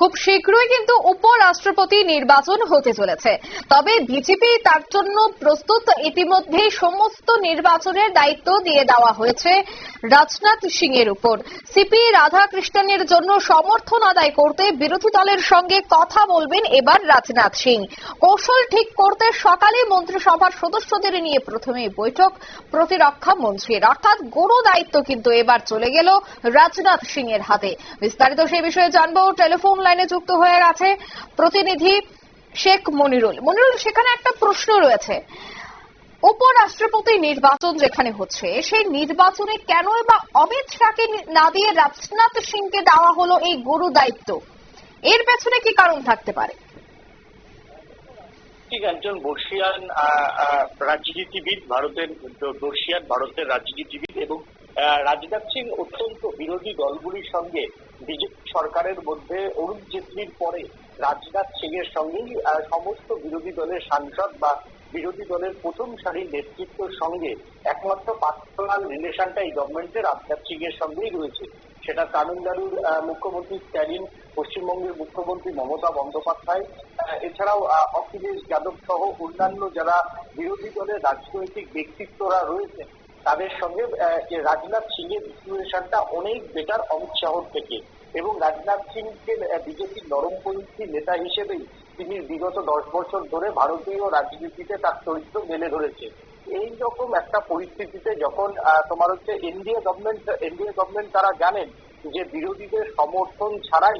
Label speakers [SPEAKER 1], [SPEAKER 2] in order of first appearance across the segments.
[SPEAKER 1] খুব শীঘ্রই কিন্তু উপরাষ্ট্রপতি নির্বাচন হতে চলেছে। তবে বিজেপি তার জন্য প্রস্তুত। ইতিমধ্যেই সমস্ত নির্বাচনের দায়িত্ব দিয়ে দেওয়া হয়েছে রাজনাথ সিং এর উপর। সিপি রাধাকৃষ্ণনের জন্য সমর্থন আদায় করতে বিরোধী দলের সঙ্গে কথা বলবেন এবার রাজনাথ সিং। কৌশল ঠিক করতে সকালে মন্ত্রিসভার সদস্যদের নিয়ে প্রথমে বৈঠক প্রতিরক্ষা মন্ত্রীর। অর্থাৎ গুরু দায়িত্ব কিন্তু এবার চলে গেল রাজনাথ সিং এর হাতে। বিস্তারিত সেই বিষয়ে জানব। টেলিফোন লাইনে যুক্ত হয়ে গেছে প্রতিনিধি শেখ মনিরুল। মনিরুল, সেখানে একটা প্রশ্ন রয়েছে। উপরাষ্ট্রপতি নির্বাচন যেখানে হচ্ছে, সেই নির্বাচনে কেন বা অমিত শাহকে না দিয়ে রাজনাথ সিংকে দেওয়া হলো এই গুরু দায়িত্ব? এর পেছনে কি কারণ থাকতে পারে?
[SPEAKER 2] ঠিক, একজন বর্ষিয়ান রাজনীতিবিদ ভারতের, বর্ষিয়ান ভারতের রাজনীতিবিদ এবং রাজনাথ সিং অত্যন্ত বিরোধী দলগুলির সঙ্গে বিজেপি সরকারের মধ্যে অরুণ জেটলির পরে রাজনাথ সিং এর সঙ্গেই সমস্ত বিরোধী দলের সাংসদ বা বিরোধী দলের প্রথম সারির নেতৃত্বের সঙ্গে একমাত্র পার্সোনাল রিলেশনটা এই গভর্নমেন্টের রাজনাথ সিং এর সঙ্গেই রয়েছে। সেটা তামিলনাড়ুর মুখ্যমন্ত্রী স্ট্যালিন, পশ্চিমবঙ্গের মুখ্যমন্ত্রী মমতা বন্দ্যোপাধ্যায় এছাড়াও অখিলেশ যাদব সহ অন্যান্য যারা বিরোধী দলের রাজনৈতিক ব্যক্তিত্বরা রয়েছেন তাদের সঙ্গে রাজনাথ সিং এর রিলেশনটা অনেক বেটার অমিত শাহর থেকে। এবং রাজনাথ সিংকে বিজেপির নরমপন্থী নেতা হিসেবেই তিনি বিগত দশ বছর ধরে ভারতীয় রাজনীতিতে তার চরিত্র মেলে ধরেছে। এই রকম একটা পরিস্থিতিতে যখন তোমার হচ্ছে এনডিএ গভর্নমেন্ট এনডিএ গভর্নমেন্ট তারা জানেন যে বিরোধীদের সমর্থন ছাড়াই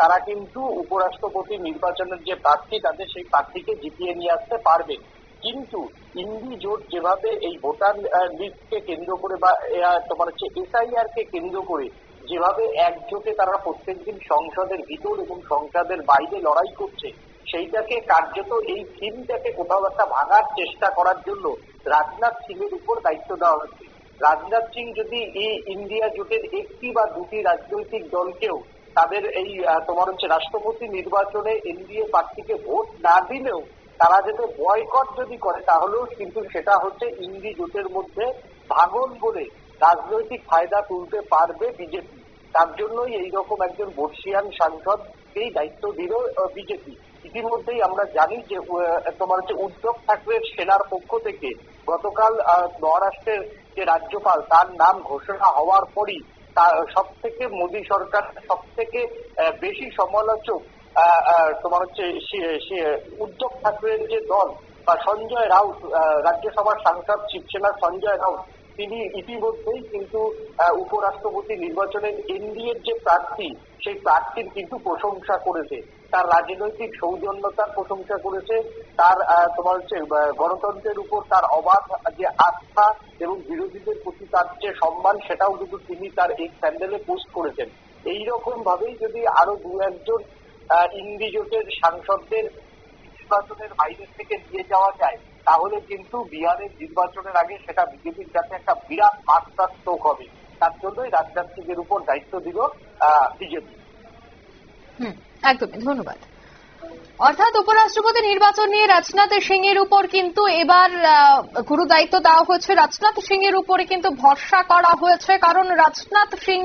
[SPEAKER 2] তারা কিন্তু উপরাষ্ট্রপতি নির্বাচনের যে প্রার্থী, তাদের সেই প্রার্থীকে জিতিয়ে নিয়ে আসতে পারবে। কিন্তু ইন্ডি জোট যেভাবে এই ভোটার লিস্টকে কেন্দ্র করে বা তোমার হচ্ছে এসআইআর কে কেন্দ্র করে যেভাবে একজোটে তারা প্রত্যেকদিন সংসদের ভিতর এবং সংসদের বাইরে লড়াই করছে, সেইটাকে কার্যত এই থিমটাকে কোথাও একটা ভাঙার চেষ্টা করার জন্য রাজনাথ সিং এর উপর দায়িত্ব দেওয়া হচ্ছে। রাজনাথ সিং যদি এই ইন্ডিয়া জোটের একটি বা দুটি রাজনৈতিক দলকেও তাদের এই তোমার হচ্ছে রাষ্ট্রপতি নির্বাচনে এনডিএ প্রার্থীকে ভোট না দিলেও তারা যাতে বয়কট যদি করে, তাহলেও কিন্তু সেটা হচ্ছে ইন্ডি জোটের মধ্যে ভাঙন বলে রাজনৈতিক ফায়দা তুলতে পারবে বিজেপি। তার জন্যই এইরকম একজন বর্ষিয়ান সাংসদকেই দায়িত্ব দিল বিজেপি। ইতিমধ্যেই আমরা জানি যে তোমার হচ্ছে উদ্ধব ঠাকরের সেনার পক্ষ থেকে গতকাল মহারাষ্ট্রের যে রাজ্যপাল, তার নাম ঘোষণা হওয়ার পরই সব থেকে মোদী সরকার সব থেকে বেশি সমালোচক তোমার হচ্ছে উদ্ধব ঠাকরের যে দল, বা সঞ্জয় রাউত রাজ্যসভার সাংসদ, শিবসেনার সঞ্জয় রাউত, তিনি ইতিমধ্যেই কিন্তু উপরাষ্ট্রপতি নির্বাচনের এনডিএর যে প্রার্থী, সেই প্রার্থীর কিন্তু প্রশংসা করেছে। তার রাজনৈতিক সৌজন্যতার প্রশংসা করেছে। তার তোমার হচ্ছে গণতন্ত্রের উপর তার অবাধ যে আস্থা এবং বিরোধীদের প্রতি তার যে সম্মান, সেটাও কিন্তু তিনি তার এই স্যান্ডেলে পোস্ট করেছেন। এইরকম ভাবেই যদি আরও দু একজন ইন্ডি জোটের সাংসদদের নির্বাচনের বাইরে থেকে নিয়ে যাওয়া যায়, তাহলে কিন্তু বিহারের নির্বাচনের আগে সেটা বিজেপির কাছে একটা বিরাট মাত্রাত্মক হবে। তার জন্যই রাজনাথ সিং এর উপর দায়িত্ব দিল বিজেপি।
[SPEAKER 1] হুম, একদমই, ধন্যবাদ। অর্থাৎ উপরাষ্ট্রপতি নির্বাচন নিয়ে রাজনাথ সিং এর উপর কিন্তু এবার গুরু দায়িত্ব দেওয়া হয়েছে। রাজনাথ সিং এর উপরে কিন্তু ভরসা করা হয়েছে, কারণ রাজনাথ সিং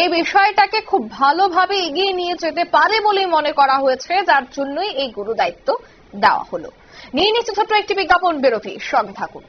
[SPEAKER 1] এই বিষয়টাকে খুব ভালোভাবে এগিয়ে নিয়ে যেতে পারে বলেই মনে করা হয়েছে, যার জন্যই এই গুরু দায়িত্ব দেওয়া হলো। নিয়ে নিচ্ছে ছোট্ট একটি বিজ্ঞাপন, বিরতি, সঙ্গে থাকুন।